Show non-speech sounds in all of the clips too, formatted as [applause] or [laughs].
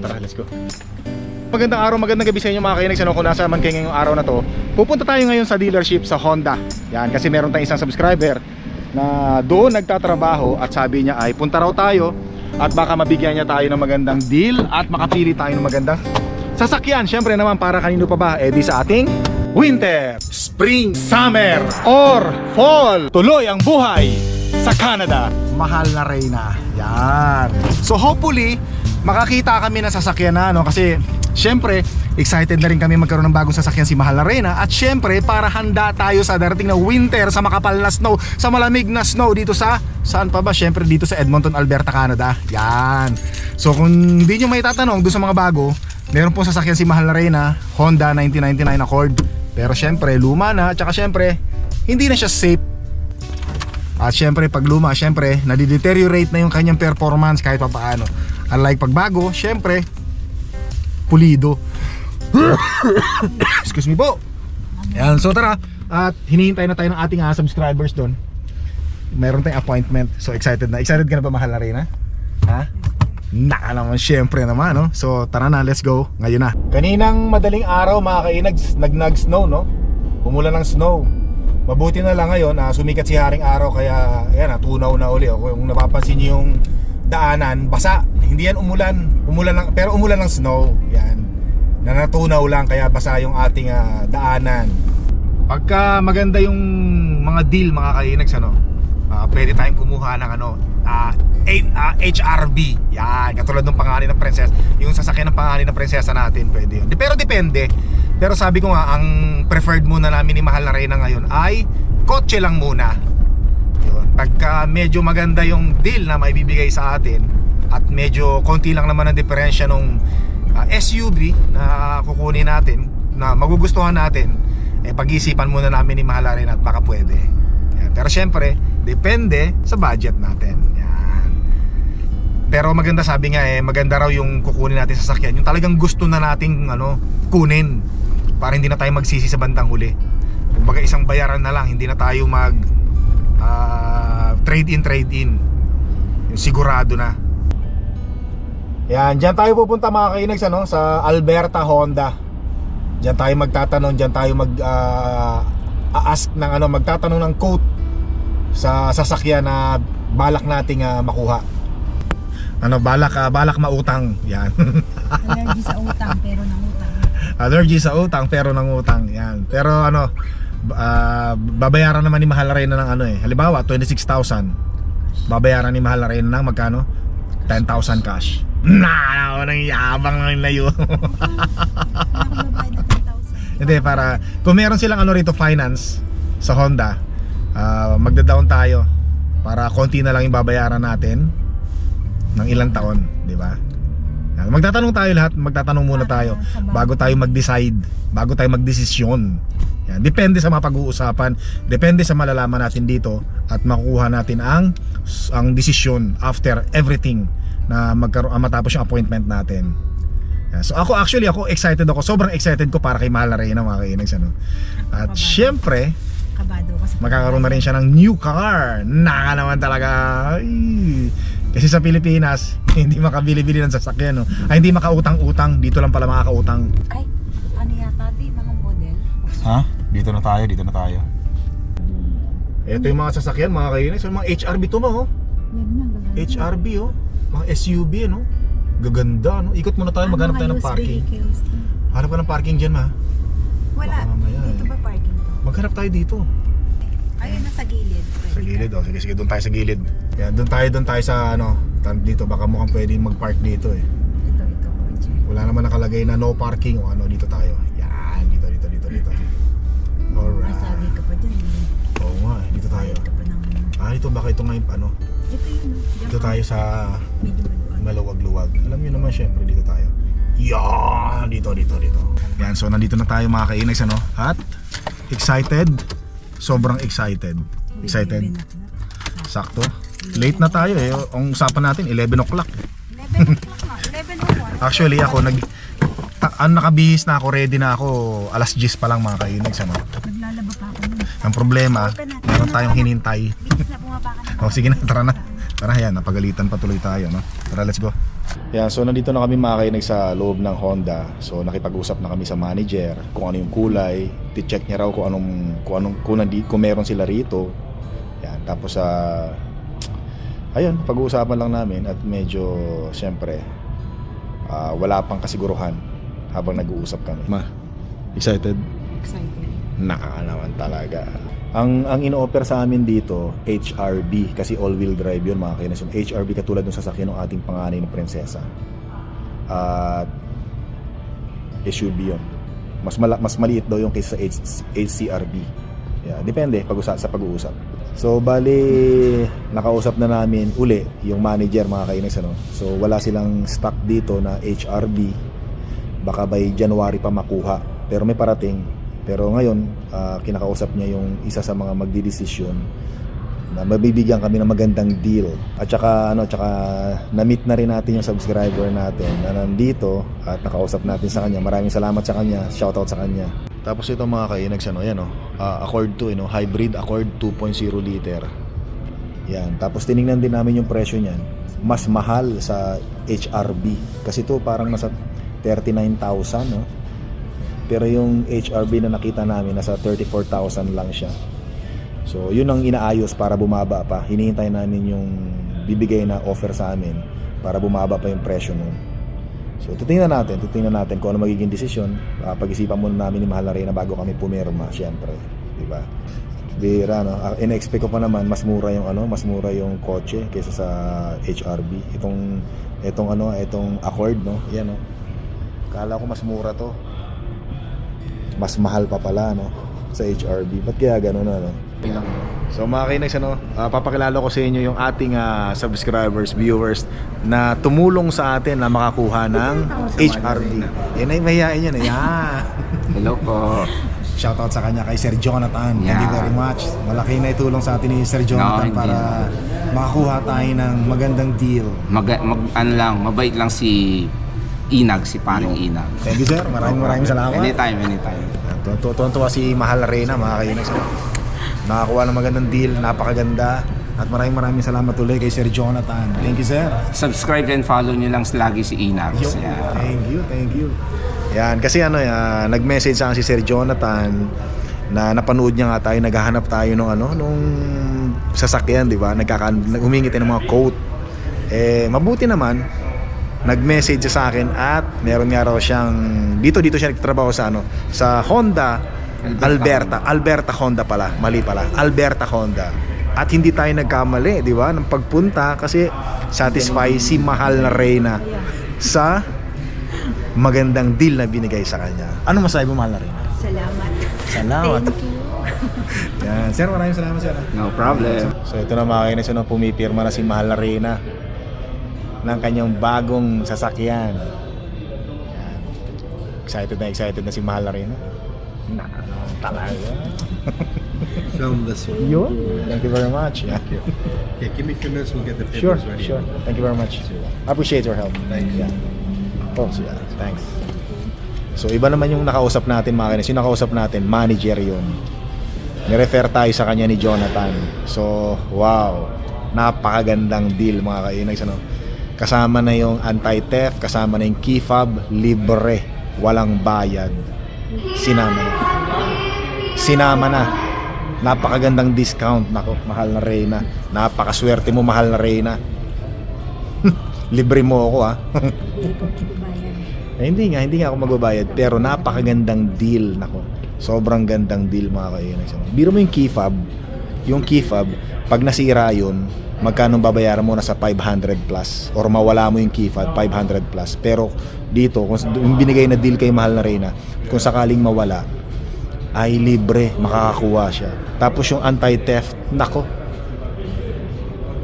tara, let's go. Magandang araw, magandang gabi sa inyo mga kainex. Ano, kung nasa man kayo ngayong araw na to, pupunta tayo ngayon sa dealership sa Honda. Yan, kasi meron tayong isang subscriber na doon nagtatrabaho at sabi niya ay punta raw tayo at baka mabigyan niya tayo ng magandang deal at makapili tayo ng magandang sasakyan. Siyempre naman para kanino pa ba? Eh di sa ating winter, spring, summer, or fall. Tuloy ang buhay sa Canada. Mahal na reyna. Yan. So hopefully, makakita kami ng sasakyan na no kasi syempre excited na rin kami magkaroon ng bagong sasakyan si Mahal na Reyna. At syempre para handa tayo sa darating na winter sa makapal na snow sa malamig na snow dito sa saan pa ba? Syempre dito sa Edmonton Alberta Canada. Yan. So kung hindi nyo may tatanong doon sa mga bago meron pong sasakyan si Mahal na Reyna Honda 1999 Accord. Pero syempre luma na. At saka syempre hindi na siya safe. At syempre pag luma, syempre nadideteriorate na yung kanyang performance kahit pa paano. Unlike pag bago, syempre pulido. [coughs] Excuse me po. Yan, so tara. At hinihintay na tayo ng ating uh, subscribers doon. Meron tayong appointment. So excited na. Excited ka na ba mahal na rin ha? Ha? Naka naman syempre naman no. So tara na, let's go. Ngayon na. Kaninang madaling araw mga kainag, nag snow no. Umulan ng snow. Mabuti na lang ngayon, ah, sumikat si Haring Araw kaya yan, natunaw na uli. O, kung napapansin niyo yung daanan, basa. Hindi yan umulan. Umulan lang, pero umulan ng snow. Yan. Na natunaw lang kaya basa yung ating ah, daanan. Pagka maganda yung mga deal mga kainags ano, ah, pwede tayong kumuha ng ano, A- ah, HRB. Yan, katulad ng pangalan ng princess. Yung sasakyan ng pangalan ng prinsesa natin, pwede yun. Pero depende. Pero sabi ko nga, ang preferred muna namin ni Mahal na Reyna ngayon ay kotse lang muna. Pagka medyo maganda yung deal na may bibigay sa atin at medyo konti lang naman ang diferensya nung ah, SUV na kukunin natin, na magugustuhan natin, eh pag-isipan muna namin ni Mahal na Reyna at baka pwede. Yan. Pero syempre, depende sa budget natin. Yan. Pero maganda sabi nga eh, maganda raw yung kukunin natin sa sasakyan. Yung talagang gusto na nating ano, kunin para hindi na tayo magsisi sa bandang huli. Kumbaga isang bayaran na lang, hindi na tayo mag ah, trade in trade in. Yung sigurado na. Yan, diyan tayo pupunta mga kainags ano, sa Alberta Honda. Diyan tayo magtatanong, diyan tayo mag ah, a-ask ng ano, magtatanong ng quote sa sasakyan na balak nating ah, makuha. Ano, balak ah, balak mautang. Yan. [laughs] Allergy sa utang pero nang utang. Allergy sa utang pero ng utang. Yan. Pero ano, ah, babayaran naman ni Mahal Arena ng ano eh. Halimbawa, 26,000. Babayaran ni Mahal Arena ng magkano? 10,000 cash. [laughs] Na, nang yabang ng layo. Wala akong babayad na 10,000. Hindi para kung meron silang ano rito finance sa Honda, ah, magda-down tayo para konti na lang yung babayaran natin ng ilang taon, di ba? Yan, Magtatanong tayo lahat, magtatanong muna tayo bago tayo mag-decide, bago tayo magdesisyon. Yan, depende sa mga pag-uusapan, depende sa malalaman natin dito at makukuha natin ang ang desisyon after everything na magkaroon ah, matapos yung appointment natin. Yan, So ako actually ako excited ako. Sobrang excited ko para kay Mahal na Reyna mga kainags ano. At Kabado. syempre, Kabado kasi. magkakaroon na rin siya ng new car. Naka naman talaga. Ay. Kasi sa Pilipinas, [laughs] hindi makabili-bili ng sasakyan no. Ay hindi makautang-utang. Dito lang pala makakautang. Ay, ano yata di mga model? Ha? Dito na tayo, dito na tayo. Ito yung mga sasakyan mga kainags. Yung mga HRB to mo. Oh. HRB oh. Mga SUV no. Gaganda no. Ikot muna tayo, Ah, maghanap tayo ng parking. vehicles. Hanap ka ng parking dyan ha. Wala. Baka mamaya, Dito eh. ba parking to? Maghanap tayo dito. Ayun na sa gilid. Pwede Sa gilid, oh. Sige, sige, doon tayo sa gilid. Yan, doon tayo, doon tayo sa ano, tan- dito. Baka mukhang pwedeng mag-park dito eh. Ito, ito. Wala naman nakalagay na no parking o ano, dito tayo. Tayo. Ah, ito, baka ito ngayon, ano, Ito yun. dito tayo sa maluwag-luwag. Alam niyo naman, syempre, dito tayo. Yan, dito, dito, dito. Yan, so nandito na tayo mga kainags, ano? At, excited. Sobrang excited. Excited. Sakto. Late na tayo eh. Ang usapan natin, 11 o'clock. 11 o'clock na. 11 o'clock. Actually ako nag ang nakabihis na ako, ready na ako alas 10 pa lang mga kainags ano. Naglalaba pa ako. Ang problema, meron tayong hinintay. [laughs] O sige na, tara na. Tara yan, napagalitan pa tuloy tayo no. Tara, let's go. Yan, so nandito na kami makakainig sa loob ng Honda. So nakipag-usap na kami sa manager kung ano yung kulay, ti-check niya raw kung anong kung anong kung, nandi, kung meron sila rito. Yan, tapos sa ayun, pag-uusapan lang namin at medyo siyempre ah, wala pang kasiguruhan habang nag-uusap kami. Ma, excited? Excited. Naka naman talaga. Ang ang ino-offer sa amin dito, HRB kasi all-wheel drive 'yun mga kainis. Yung HRB katulad ng sasakyan ng ating panganay na prinsesa. At SUV 'yun. Mas mala- mas maliit daw yung kaysa sa H- HCRB. Yeah, depende pag sa pag-uusap. So bali nakausap na namin uli yung manager mga kainis ano. So wala silang stock dito na HRB. Baka by January pa makuha. Pero may parating pero ngayon, ah, kinakausap niya yung isa sa mga magdidesisyon na mabibigyan kami ng magandang deal. At saka ano, tsaka na-meet na rin natin yung subscriber natin na nandito at nakausap natin sa kanya. Maraming salamat sa kanya. Shoutout sa kanya. Tapos ito mga kainags, ano, yan oh, ah, Accord 2, you know, hybrid Accord 2.0 liter. Yan. Tapos tiningnan din namin yung presyo niyan. Mas mahal sa HRB. Kasi ito parang nasa 39,000, no? Pero yung HRB na nakita namin nasa 34,000 lang siya. So, yun ang inaayos para bumaba pa. Hinihintay namin yung bibigay na offer sa amin para bumaba pa yung presyo nun. So, titingnan natin, titingnan natin kung ano magiging desisyon. Uh, pag-isipan muna namin ni Mahal na Reyna bago kami pumirma, syempre. Di ba? Bira, no? Uh, in-expect ko pa naman, mas mura yung ano, mas mura yung kotse kaysa sa HRB. Itong, itong ano, itong Accord, no? Yan, no? Kala ko mas mura to mas mahal pa pala no sa HRB. Ba't kaya gano'n ano? So mga kainex, ano, ah, papakilala ko sa inyo yung ating ah, subscribers, viewers na tumulong sa atin na makakuha ng HRB. Yan ay mahihain yan eh. [laughs] Yan. Hello po. Shoutout sa kanya kay Sir Jonathan. Thank you Yeah. very much. Malaki na itulong sa atin ni Sir Jonathan No, para makakuha tayo ng magandang deal. Mag, mag ano lang, mabait lang si Inag, si paring Inag. Thank you sir. Maraming maraming salamat. Anytime, anytime. Tuwan-tuwa si Mahal Reyna, mga kainex. Nakakuha ng magandang deal, napakaganda. At maraming maraming salamat ulit kay Sir Jonathan. Thank you, sir. Subscribe and follow nyo lang lagi si Inag. Yo, Yeah. Thank you, thank you. Yan, kasi ano, uh, nag-message sa si Sir Jonathan na napanood niya nga tayo, naghahanap tayo nung ano, nung sasakyan, di ba? Nagkaka humingi tayo ng mga quote. Eh, mabuti naman, nag-message siya sa akin at meron nga raw siyang dito dito siya nagtatrabaho sa ano sa Honda Alberta. Alberta. Honda pala mali pala. Alberta Honda. At hindi tayo nagkamali di ba ng pagpunta kasi satisfy si mahal na Reyna sa magandang deal na binigay sa kanya. Ano masabi mo mahal na Reyna? Salamat. salamat. Thank you. [laughs] yan. Sir maraming salamat sir. No problem. So ito na mga kainis, ano, pumipirma na si Mahal na Reyna ng kanyang bagong sasakyan. Yan. Excited na excited na si Mahal na Reyna. Na, talaga. film this one. Yun. Thank you very much. Yeah. Yeah, give me a few minutes. We'll get the Sure, papers ready. sure. Thank you very much. I appreciate your help. Thank you. Yeah. Oh, so yeah. Thanks. So iba naman yung nakausap natin mga kainis. Yung nakausap natin, manager yun. Nirefer tayo sa kanya ni Jonathan. So, wow. Napakagandang deal mga kainis. Ano? Kasama na yung anti-theft, kasama na yung key fob, libre, walang bayad. Sinama na. Sinama na. Napakagandang discount. Nako, mahal na Reyna. Napakaswerte mo, mahal na Reyna. [laughs] libre mo ako ah. Ko [laughs] magbabayad. Eh, hindi nga, hindi nga ako magbabayad. Pero napakagandang deal. Nako, sobrang gandang deal mga kainis. Biro mo yung key fob. Yung key fob, pag nasira yun, magkano babayaran mo na sa 500 plus or mawala mo yung key fob 500 plus pero dito kung yung binigay na deal kay mahal na Reyna kung sakaling mawala ay libre makakakuha siya tapos yung anti-theft nako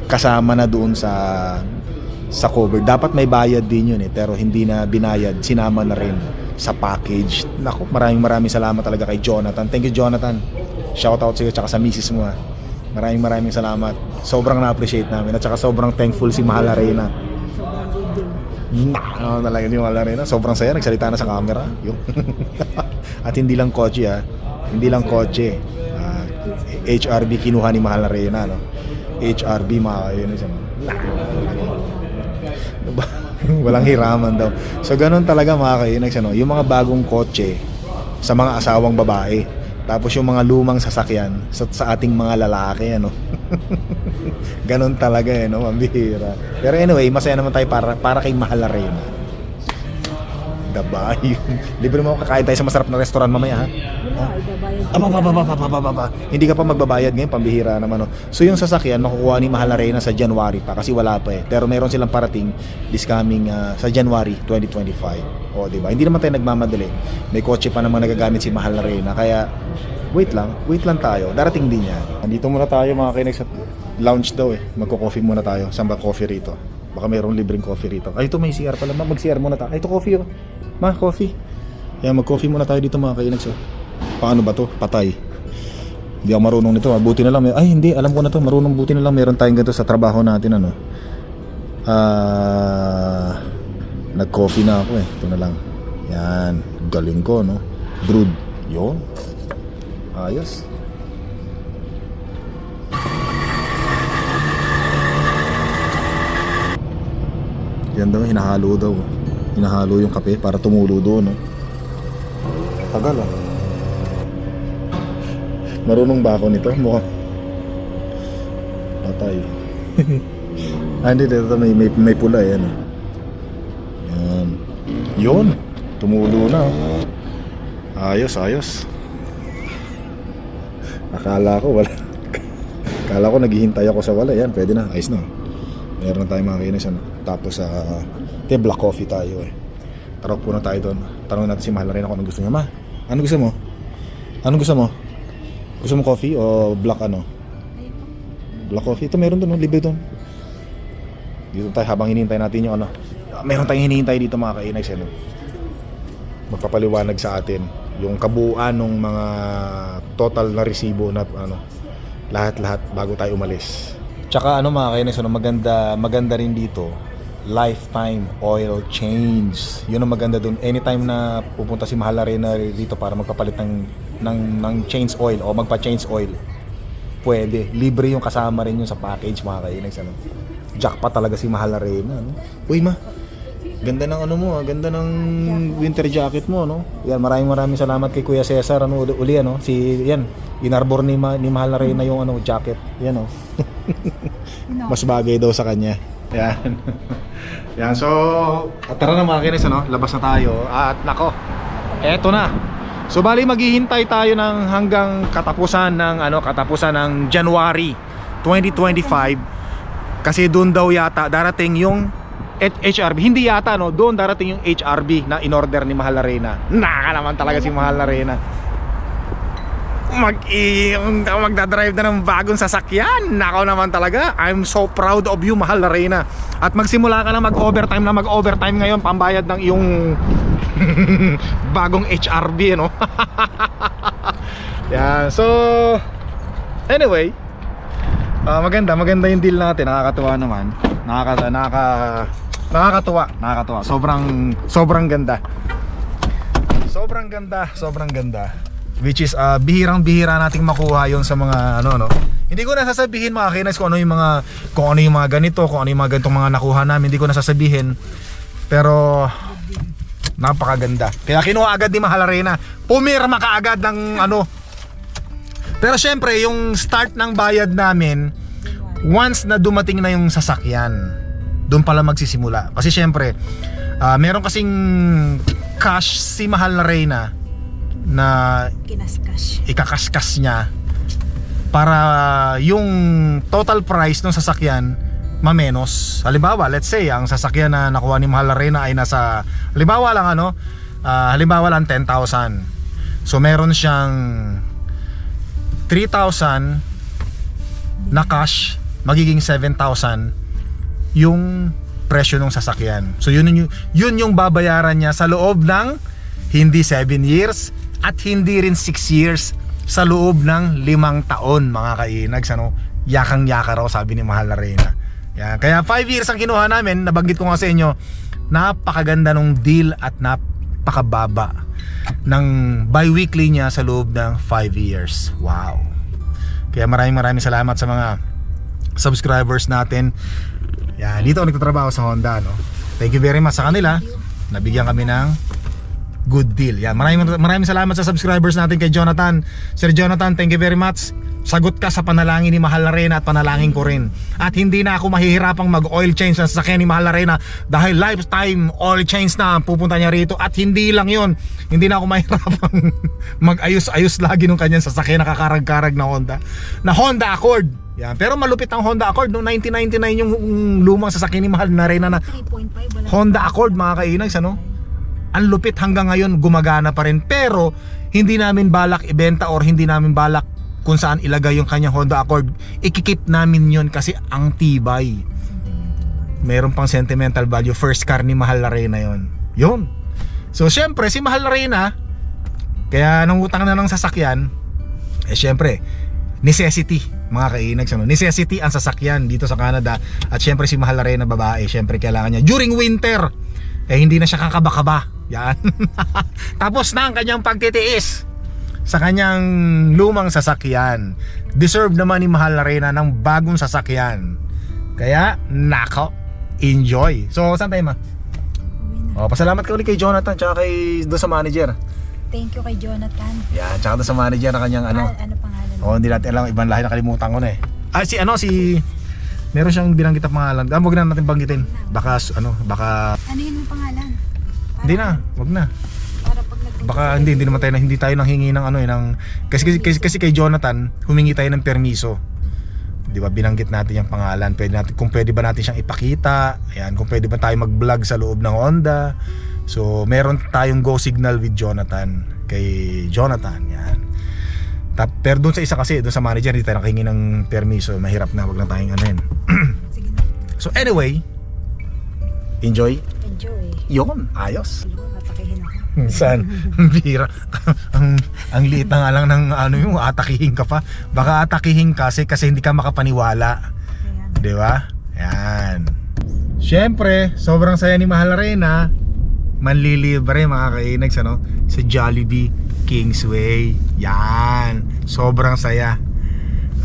kasama na doon sa sa cover. Dapat may bayad din yun eh, pero hindi na binayad, sinama na rin sa package. Nako, maraming maraming salamat talaga kay Jonathan. Thank you Jonathan. Shout out sa iyo tsaka sa misis mo ha. Maraming maraming salamat. Sobrang na-appreciate namin at saka sobrang thankful si Mahal Arena. Nah, talaga si Mahal Arena. Sobrang saya, nagsalita na sa camera. Yung [laughs] at hindi lang kotse ha. Hindi lang kotse. Ah, HRB kinuha ni Mahal Arena no. HRB mga yun ba? [laughs] Walang hiraman daw. So ganun talaga mga kainags ano, yung mga bagong kotse sa mga asawang babae. Tapos yung mga lumang sasakyan sa, sa ating mga lalaki ano. [laughs] ganun talaga eh no, mambihira. Pero anyway, masaya naman tayo para para kay Mahal na Reyna. Diba? [laughs] Libre mo kakain tayo sa masarap na restaurant mamaya ha. Aba, aba, aba, aba, aba, aba. Hindi ka pa magbabayad ngayon, pambihira naman. No? So yung sasakyan, makukuha ni Mahal na Reyna sa January pa kasi wala pa eh. Pero meron silang parating this coming ah, sa January 2025. O, di ba? Hindi naman tayo nagmamadali. May kotse pa namang nagagamit si Mahal na Reyna. Kaya, wait lang, wait lang tayo. Darating din yan. Nandito muna tayo mga kinex sa lounge daw eh. Magko-coffee muna tayo. Saan ba coffee rito? Baka mayroong libreng coffee rito. Ay, ito may CR pala. Ma, Mag-CR muna tayo. Ay, ito coffee oh. Ma, coffee. Kaya mag-coffee muna tayo dito mga kainags oh. Paano ba to? Patay. Hindi ako marunong nito. ah. Buti na lang. Ay, hindi. Alam ko na to. Marunong buti na lang. Meron tayong ganito sa trabaho natin. Ano. Ah... nag-coffee na ako eh. Ito na lang. Yan. Galing ko, no? Brood. Yun. Ayos. Yan daw, hinahalo daw. Hinahalo yung kape para tumulo doon, no? Tagal ah. Marunong ba ako nito? Mukhang patay. [laughs] ah, hindi, dito may, may, may pula eh, ano. Yan. Yun. Tumulo na. oh. Ayos, ayos. Akala ko wala. [laughs] Akala ko naghihintay ako sa wala. Yan, pwede na. Ayos na. Meron na tayong mga kinis. Ano. Tapos, sa uh, black coffee tayo eh. Tara po na tayo doon. Tanong natin si Mahal na rin ako anong gusto niya. Ma, ano gusto mo? Anong gusto mo? Gusto mo coffee o black ano? Black coffee. Ito meron doon, no? libre doon. Dito tayo habang hinihintay natin yung ano. Meron tayong hinihintay dito mga kainags. Ano? Magpapaliwanag sa atin yung kabuuan ng mga total na resibo na ano lahat-lahat bago tayo umalis. Tsaka ano mga kainags, ano, maganda, maganda rin dito lifetime oil change. Yun ang maganda dun. Anytime na pupunta si Mahal Arena dito para magpapalit ng, ng, ng change oil o magpa-change oil, pwede. Libre yung kasama rin yun sa package mga kainags. Ano. Jackpot talaga si Mahal Arena. Ano? Uy ma, ganda ng ano mo, ah, ganda ng winter jacket mo, no? Yan, maraming maraming salamat kay Kuya Cesar, ano, uli, uli ano, si, yan, inarbor ni, Ma, ni Mahal Arena yung ano, jacket, yan, oh. [laughs] Mas bagay daw sa kanya. Yan. [laughs] Yan, so, tara na mga kinis, ano? Labas na tayo. At nako, eto na. So, bali maghihintay tayo ng hanggang katapusan ng, ano, katapusan ng January 2025. Kasi doon daw yata darating yung HRB. Hindi yata, no? Doon darating yung HRB na in-order ni Mahal Arena. Naka naman talaga si Mahal Arena mag magdadrive na ng bagong sasakyan nakaw naman talaga I'm so proud of you mahal na Reyna at magsimula ka na mag overtime na mag overtime ngayon pambayad ng iyong [laughs] bagong HRB no? [laughs] Yan so anyway ah, maganda maganda yung deal natin. Nakakatuwa naman. Nakaka nakaka nakakatuwa nakakatuwa. Sobrang sobrang ganda. Sobrang ganda sobrang ganda. Which is uh, bihirang bihira nating makuha yon sa mga ano no? Hindi ko na sasabihin mga kinas kung ano yung mga kung ano yung mga ganito kung ano yung mga ganitong mga nakuha namin. Hindi ko na sasabihin pero napakaganda. Kaya kinuha agad ni Mahal Arena. Pumirma ka agad ng ano. Pero syempre yung start ng bayad namin once na dumating na yung sasakyan doon pala magsisimula. Kasi syempre ah, meron kasing cash si Mahal na Reyna na Kinaskas. ikakaskas niya para yung total price ng sasakyan mamenos. Halimbawa, let's say ang sasakyan na nakuha ni Mahal Arena ay nasa halimbawa lang ano, ah, halimbawa lang 10,000. So meron siyang 3,000 na cash, magiging 7,000 yung presyo ng sasakyan. So yun yung yun yung babayaran niya sa loob ng hindi 7 years at hindi rin 6 years sa loob ng limang taon mga kainags ano yakang yaka raw sabi ni Mahal na Reyna yan. kaya 5 years ang kinuha namin. Nabanggit ko nga sa inyo napakaganda nung deal at napakababa ng bi-weekly niya sa loob ng 5 years. Wow. Kaya maraming maraming salamat sa mga subscribers natin. Yan, dito ako nagtatrabaho sa Honda no? Thank you very much sa kanila. Nabigyan kami ng good deal. Yan, maraming maraming salamat sa subscribers natin kay Jonathan. Sir Jonathan, thank you very much. Sagot ka sa panalangin ni Mahal Arena at panalangin ko rin. At hindi na ako mahihirapang mag-oil change sa sasakyan ni Mahal Arena dahil lifetime oil change na pupunta niya rito at hindi lang yon hindi na ako mahihirapang [laughs] mag-ayos-ayos lagi nung kanyang sasakyan nakakarag-karag na Honda na Honda Accord yan. Pero malupit ang Honda Accord noong 1999 yung lumang sasakyan ni Mahal na Arena na 3.5 wala. Honda Accord mga kainags ano ang lupit hanggang ngayon gumagana pa rin. Pero hindi namin balak ibenta or hindi namin balak kung saan ilagay yung kanyang Honda Accord. Ikikip namin yon kasi ang tibay. Meron pang sentimental value. First car ni Mahal Arena yon yun. So syempre si Mahal Arena kaya nang utang na ng sasakyan eh syempre necessity mga kainags ano? necessity ang sasakyan dito sa Canada. At syempre si Mahal Arena babae syempre kailangan niya. During winter eh hindi na siya kakaba-kaba yan [laughs] tapos na ang kanyang pagtitiis sa kanyang lumang sasakyan deserve naman ni Mahal Arena ng bagong sasakyan kaya nako enjoy so saan tayo ma? Oh, pasalamat ka ulit kay Jonathan tsaka kay doon sa manager Thank you kay Jonathan. yan tsaka doon sa manager na kanyang ano Ah, ano pangalan? Oh, hindi natin alam ibang lahi nakalimutan ko na eh. Ah, si ano si Meron siyang binanggit na pangalan. Ah, wag na natin banggitin. Baka ano, baka Ano yun yung pangalan? Para, hindi na, wag na. Para pag nagpunta Baka hindi hindi naman tayo hindi tayo nang hingi ng ano eh ng kasi kasi, kasi, kasi kay Jonathan humingi tayo ng permiso. 'Di ba? Binanggit natin yung pangalan. Pwede natin kung pwede ba natin siyang ipakita. Ayan, kung pwede ba tayo mag-vlog sa loob ng Honda. So, meron tayong go signal with Jonathan kay Jonathan. Yan. Tap, pero doon sa isa kasi, doon sa manager, hindi tayo nakahingi ng permiso. Mahirap na, wag na tayong ano yun. [clears throat] So anyway, enjoy. Enjoy. Yun, ayos. Matakihin ako. Saan? [laughs] Ang bira. ang, ang liit na nga lang ng ano yung atakihin ka pa. Baka atakihin ka kasi, kasi hindi ka makapaniwala. Ayan. Di ba? Yan. Siyempre, sobrang saya ni Mahal Arena. Manlilibre mga kainags ano, sa Jollibee Kingsway. Yan. Sobrang saya.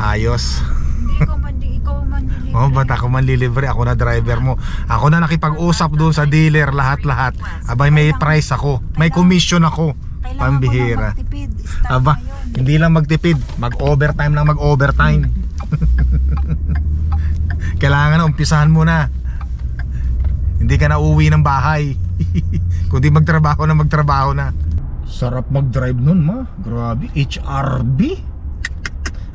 Ayos. Hindi ikaw man, ikaw man dilibre. Oh, ba't ako manlilibre? Ako na driver mo. Ako na nakipag-usap doon sa dealer lahat-lahat. Abay may price ako. May commission ako. Pambihira. ko Aba, hindi lang magtipid, mag-overtime lang mag-overtime. [laughs] Kailangan na umpisahan mo na. Hindi ka na uwi ng bahay. [laughs] Kundi magtrabaho na magtrabaho na. Sarap mag-drive nun, ma. Grabe, HRB.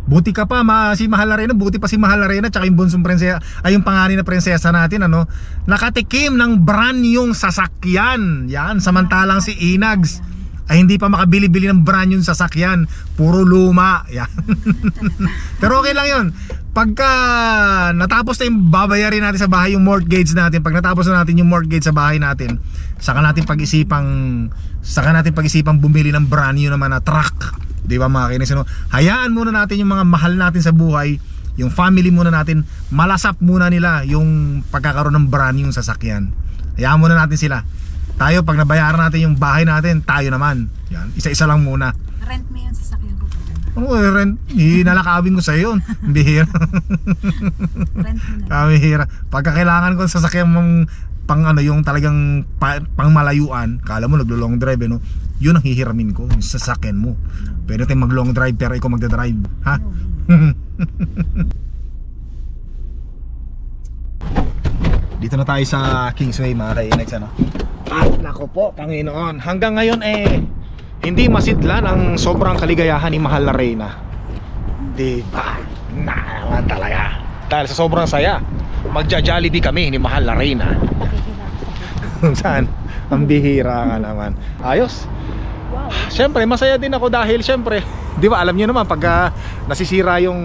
Buti ka pa, ma, si Mahal Arena, buti pa si Mahal Arena tsaka yung bunsong prinsesa, ay yung pangalan na prinsesa natin, ano, nakatikim ng brand yung sasakyan. Yan, samantalang si Inags ay hindi pa makabili-bili ng brand yung sasakyan. Puro luma. Yan. [laughs] Pero okay lang yun. Pagka natapos na yung babayarin natin sa bahay yung mortgage natin, pag natapos na natin yung mortgage sa bahay natin, saka natin pag-isipang saka natin pag-isipang bumili ng brand new naman na truck. 'Di ba mga kinis, no? Hayaan muna natin yung mga mahal natin sa buhay, yung family muna natin, malasap muna nila yung pagkakaroon ng brand new sasakyan. Hayaan muna natin sila. Tayo pag nabayaran natin yung bahay natin, tayo naman. Yan, isa-isa lang muna. Rent mo yun sa sakyan ko. Oo, eh, rent. Hinalakawin ko sa yun. [laughs] Bihira. Rent mo na. Ah, bihira. Pagka kailangan ko sa sasakyan mong pang ano yung talagang pa, pang malayuan, kala mo naglo-long drive eh, no? Yun ang hihiramin ko, yung sasakyan mo. Pwede tayong mag-long drive pero ikaw magdadrive, ha? [laughs] Dito na tayo sa Kingsway mga kainags ano. At nako po, Panginoon, hanggang ngayon eh hindi masidlan ang sobrang kaligayahan ni Mahal na Reyna. Di ba? Na naman talaga. Dahil sa sobrang saya, magja-jollibee kami ni Mahal na Reyna. [laughs] Saan? Ang bihira nga naman. Ayos. Wow. Siyempre, masaya din ako dahil siyempre, di ba alam niyo naman pagka nasisira yung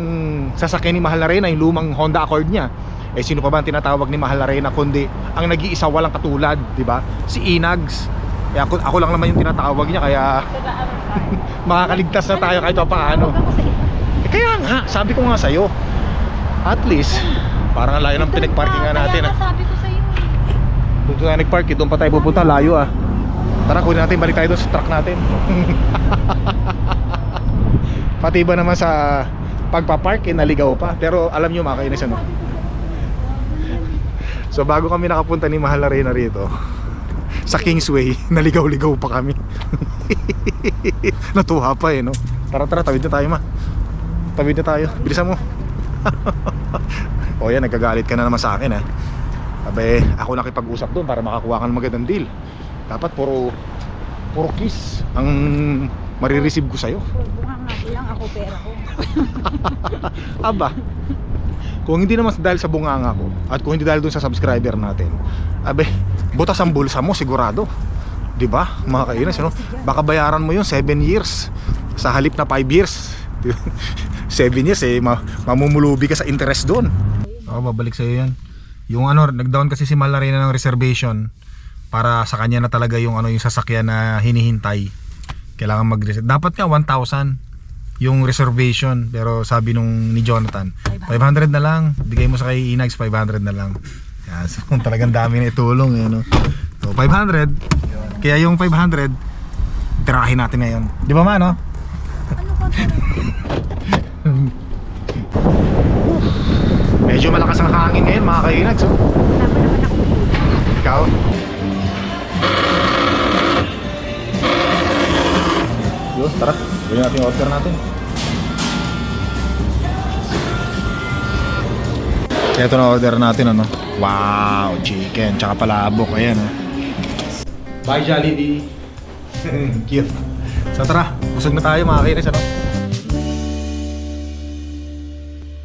sasakyan ni Mahal Arena, yung lumang Honda Accord niya, eh sino pa ba ang tinatawag ni Mahal Arena kundi ang nag-iisa walang katulad, di ba? Si Inags. Eh, ako, ako lang naman yung tinatawag niya kaya [laughs] makakaligtas na tayo kahit pa paano. Eh, kaya nga, sabi ko nga sa'yo, at least, parang ang layo ng pinagparkingan natin. Kaya ah. sabi ko sa'yo. eh. Doon tayo nagpark, eh, doon pa tayo pupunta, layo ah. Tara, kunin natin, balik tayo doon sa truck natin. [laughs] Pati ba naman sa pagpapark, eh, naligaw pa. Pero alam nyo mga kainis ano? So bago kami nakapunta ni Mahal Arena rito, sa Kingsway, [laughs] naligaw-ligaw pa kami. [laughs] Natuwa pa eh, no? Tara, tara, tawid na tayo ma. Tawid na tayo, bilisan mo. [laughs] o yan, nagkagalit ka na naman sa akin eh. Abe, ako nakipag-usap doon para makakuha ka ng magandang deal. Dapat puro, puro kiss ang marireceive ko sa'yo. Bunga nga lang ako pera ko. Aba, kung hindi naman dahil sa bunganga ko at kung hindi dahil dun sa subscriber natin, abe, butas ang bulsa mo sigurado. 'Di ba? Mga kainis, ano? Baka bayaran mo 'yung 7 years sa halip na 5 years. [laughs] 7 years eh ma- mamumulubi ka sa interest doon. Ako babalik sa 'yan. Yung ano, nag-down kasi si Malarina ng reservation para sa kanya na talaga yung ano yung sasakyan na hinihintay. Kailangan mag Dapat nga 1,000 yung reservation pero sabi nung ni Jonathan 500 na lang bigay mo sa kay Inags 500 na lang yeah, [laughs] so talagang dami na itulong eh, no? so 500 kaya yung 500 tirahin natin ngayon di ba ma no? Ano ka [laughs] medyo malakas ang hangin ngayon mga kainags oh. Ikaw yun tara gawin natin yung order natin Ito na order natin ano. Wow, chicken tsaka palabok ayan oh. Bye Jollibee. [laughs] Cute. So tara, busog na tayo mga kainis ano.